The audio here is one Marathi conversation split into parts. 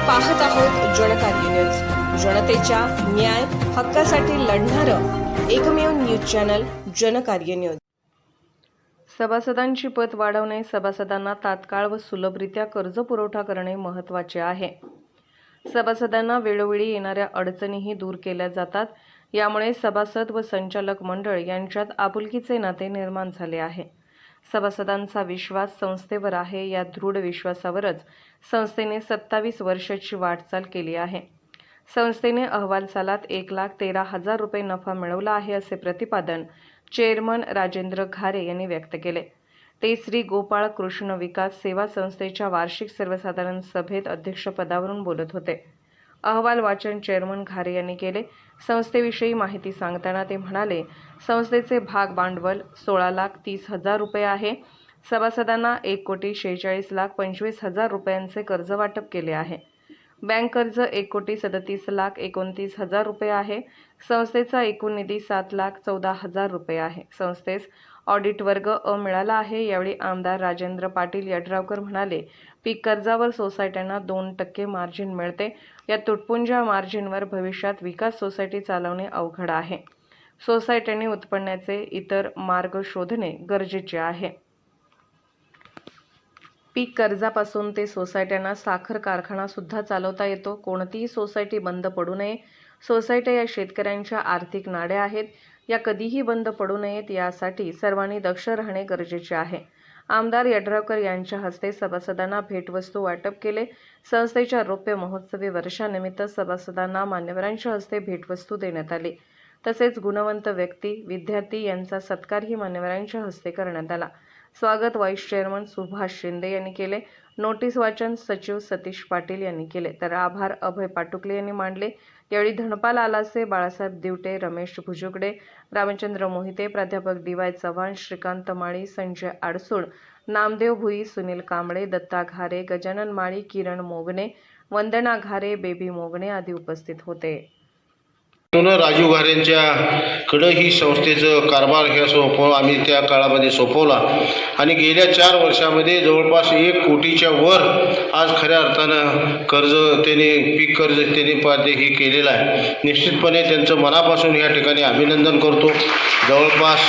पाहत आहोत जनकार्य न्यूज. जनतेच्या न्याय हक्कासाठी लढणारं एकमेव न्यूज चॅनल जनकार्य न्यूज. सभासदांची पत वाढवणे सभासदांना तात्काळ व सुलभरित्या कर्ज पुरवठा करणे महत्त्वाचे आहे. सभासदांना वेळोवेळी येणाऱ्या अडचणीही दूर केल्या जातात. यामुळे सभासद व संचालक मंडळ यांच्यात आपुलकीचे नाते निर्माण झाले आहे. सभासदांचा विश्वास संस्थेवर आहे या दृढ विश्वासावरच संस्थेने सत्तावीस वर्षाची वाटचाल केली आहे. संस्थेने अहवाल सालात एक लाख तेरा हजार रुपये नफा मिळवला आहे असे प्रतिपादन चेअरमन राजेंद्र घारे यांनी व्यक्त केले. ते श्री गोपाळ कृष्ण विकास सेवा संस्थेच्या वार्षिक सर्वसाधारण सभेत अध्यक्षपदावरून बोलत होते. अहवाल वाचन चेअरमन घारे यांनी केले. संस्थेविषयी माहिती सांगताना ते म्हणाले संस्थेचे भाग भांडवल सोळा लाख तीस हजार रुपये आहे. सभासदांना एक कोटी शेहेचाळीस लाख पंचवीस हजार रुपयांचे कर्ज वाटप केले आहे. बँक कर्ज एक कोटी सदतीस लाख एकोणतीस हजार रुपये आहे. संस्थेचा एकूण निधी सात लाख चौदा हजार रुपये आहे. संस्थेस ऑडिट वर्ग अ मिळाला आहे. यावेळी आमदार राजेंद्र पाटील यड्रावकर म्हणाले पीक कर्जावर सोसायट्यांना दोन टक्के मार्जिन मिळते. या तुटपुंजा मार्जिनवर भविष्यात विकास सोसायटी चालवणे अवघड आहे. सोसायट्याने उत्पन्नाचे इतर मार्ग शोधणे गरजेचे आहे. पीक कर्जापासून ते सोसायट्यांना साखर कारखानासुद्धा चालवता येतो. कोणतीही सोसायटी बंद पडू नये. सोसायट्या या शेतकऱ्यांच्या आर्थिक नाड्या आहेत. या कधीही बंद पडू नयेत यासाठी सर्वांनी दक्ष राहणे गरजेचे आहे. आमदार यड्रावकर यांच्या हस्ते सभासदांना भेटवस्तू वाटप केले. संस्थेच्या रौप्य महोत्सवी वर्षानिमित्त सभासदांना मान्यवरांच्या हस्ते भेटवस्तू देण्यात आली. तसेच गुणवंत व्यक्ती विद्यार्थी यांचा सत्कारही मान्यवरांच्या हस्ते करण्यात आला. स्वागत व्हाईस चेअरमन सुभाष शिंदे यांनी केले. नोटीस वाचन सचिव सतीश पाटील यांनी केले. तर आभार अभय पाटुकले यांनी मांडले. यावेळी धनपाल आलासे बाळासाहेब दिवटे रमेश भुजुगडे रामचंद्र मोहिते प्राध्यापक D Y Chavan Shrikant Mali Sanjay Adsul Namdev Bhui Sunil Kamble Datta Ghare Gajanan Mali Kiran Mogane Vandana Ghare Baby Mogane आदी उपस्थित होते. म्हणून राजीव घारेंच्याकडं ही संस्थेचं कारभार ह्या सोप आम्ही त्या काळामध्ये सोपवला. आणि गेल्या चार वर्षामध्ये जवळपास एक कोटीच्या वर आज खऱ्या अर्थानं कर्ज त्याने पीक कर्ज त्याने पाते हे केलेलं आहे. निश्चितपणे त्यांचं मनापासून या ठिकाणी अभिनंदन करतो. जवळपास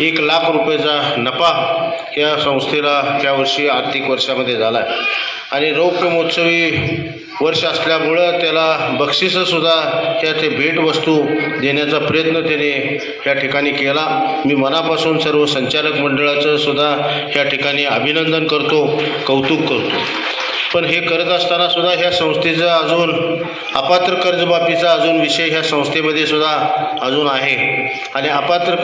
एक लाख रुपयाचा नफा या संस्थेला यावर्षी आर्थिक वर्षामध्ये झाला आहे. आणि रौप्य महोत्सवी वर्ष असल्यामुळं त्याला बक्षिसंसुद्धा त्या ते भेटवस्तू देण्याचा प्रयत्न त्याने या ठिकाणी केला. मी मनापासून सर्व संचालक मंडळाचं सुद्धा या ठिकाणी अभिनंदन करतो कौतुक करतो. पण हे करत असताना सुद्धा ह्या संस्थेचं अजून अपात्र कर्जमाफीचा अजून विषय ह्या संस्थेमध्ये सुद्धा अजून आहे. आणि अपात्र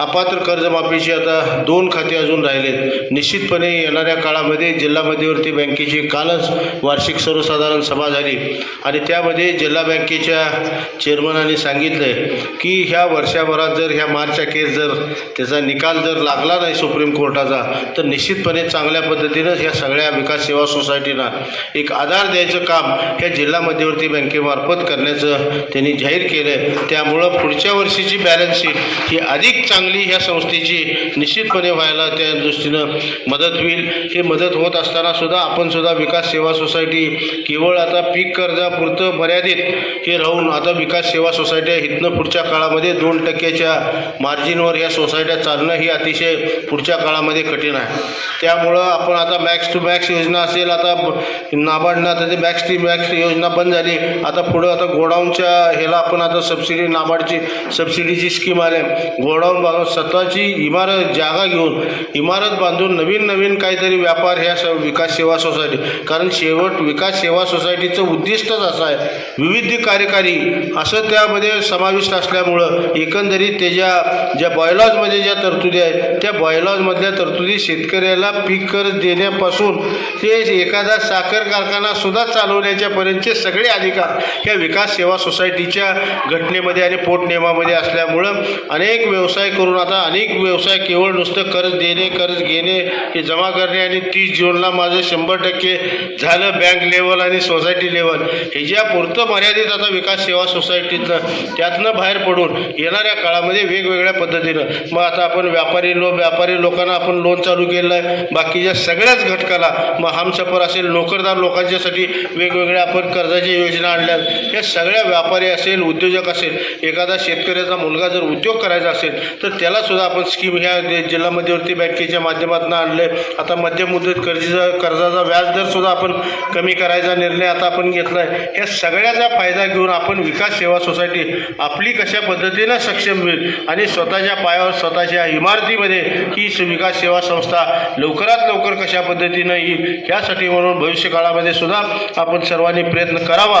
अपात्र कर्जमाफीची आता दोन खाते अजून राहिलेत. निश्चितपणे येणाऱ्या काळामध्ये जिल्हा मध्यवर्ती बँकेची कालच वार्षिक सर्वसाधारण सभा झाली. आणि त्यामध्ये जिल्हा बँकेच्या चेअरमनाने सांगितलं आहे की ह्या वर्षभरात जर ह्या मार्च अखेर जर त्याचा निकाल जर लागला नाही सुप्रीम कोर्टाचा तर निश्चितपणे चांगल्या पद्धतीनं ह्या सगळ्या विकास सेवा सोसायटीना एक आधार द्यायचं काम ह्या जिल्हा मध्यवर्ती बँकेमार्फत करण्याचं त्यांनी जाहीर केलं आहे त्यामुळं पुढच्या वर्षीची बॅलन्स शीट ही अधिक चांगली ह्या संस्थेची निश्चितपणे व्हायला त्या दृष्टीनं मदत होईल. हे मदत होत असताना सुद्धा आपण सुद्धा विकास सेवा सोसायटी केवळ आता पीक कर्जापुरतं मर्यादित हे राहून आता विकास सेवा सोसायट्या इथनं पुढच्या काळामध्ये दोन टक्क्याच्या मार्जिनवर ह्या सोसायट्या चालणं ही अतिशय पुढच्या काळामध्ये कठीण आहे. त्यामुळं आपण आता मॅक्स टू मॅक्स योजना असेल आता नाबार्डनं आता ते मॅक्स टू मॅक्स योजना बंद झाली. आता पुढं आता गोडाऊनच्या ह्याला आपण आता सबसिडी नाबार्डची सबसिडीची स्कीम आली गोडाऊन बांधून स्वतःची इमारत जागा घेऊन इमारत बांधून नवीन नवीन काहीतरी व्यापार ह्या स विकास सेवा सोसायटी. कारण शेवट विकास सेवा सोसायटीचं उद्दिष्टच असं आहे. विविध कार्यकारी असं त्यामध्ये समाविष्ट असल्यामुळं एकंदरीत त्याच्या ज्या बॉयलॉजमध्ये ज्या तरतुदी आहेत त्या बॉयलॉजमधल्या तरतुदी शेतकऱ्याला पीक कर्ज देण्यापासून ते एखादा साखर कारखाना सुद्धा चालवण्याच्यापर्यंतचे सगळे अधिकार ह्या विकास सेवा सोसायटीच्या घटनेमध्ये आणि पोटनियमामध्ये असल्यामुळं अनेक व्यवसाय करून आता अनेक व्यवसाय केवळ नुसतं कर्ज देणे कर्ज घेणे हे जमा करणे आणि तीस जूनला माझं शंभर टक्के झालं बँक लेवल आणि सोसायटी लेवल ह्याच्या पुरतं मर्यादित आता विकास सेवा सोसायटीतनं त्यातनं बाहेर पडून येणाऱ्या काळामध्ये वेगवेगळ्या पद्धतीनं. मग आता आपण व्यापारी लो व्यापारी लोकांना आपण लोन चालू केलं आहे बाकीच्या सगळ्याच घटकाला मग हमसफर असेल नोकरदार लोकांच्यासाठी वेगवेगळ्या आपण कर्जाच्या योजना आणल्या या सगळ्या व्यापारी असेल उद्योजक असेल एखादा शेतकऱ्याचा मुलगा जर उद्योग करायचा असेल तर त्याला सुद्धा आपण स्कीम ह्या जिल्हा मध्यवर्ती बँकेच्या माध्यमातून आणले. आता मध्यम मुदत कर्जाचा कर्जाचा व्याजदर सुद्धा आपण कमी करायचा निर्णय आता आपण घेतला आहे या सगळ्याचा फायदा घेऊन आपण विकास सेवा सोसायटी आपली कशा पद्धतीनं सक्षम होईल आणि स्वतःच्या पायावर स्वतःच्या इमारतीमध्ये ही विकास सेवा संस्था लवकरात लवकर कशा पद्धतीनं येईल यासाठी म्हणून भविष्य काळामध्ये सुद्धा आपण सर्वांनी प्रयत्न करावा.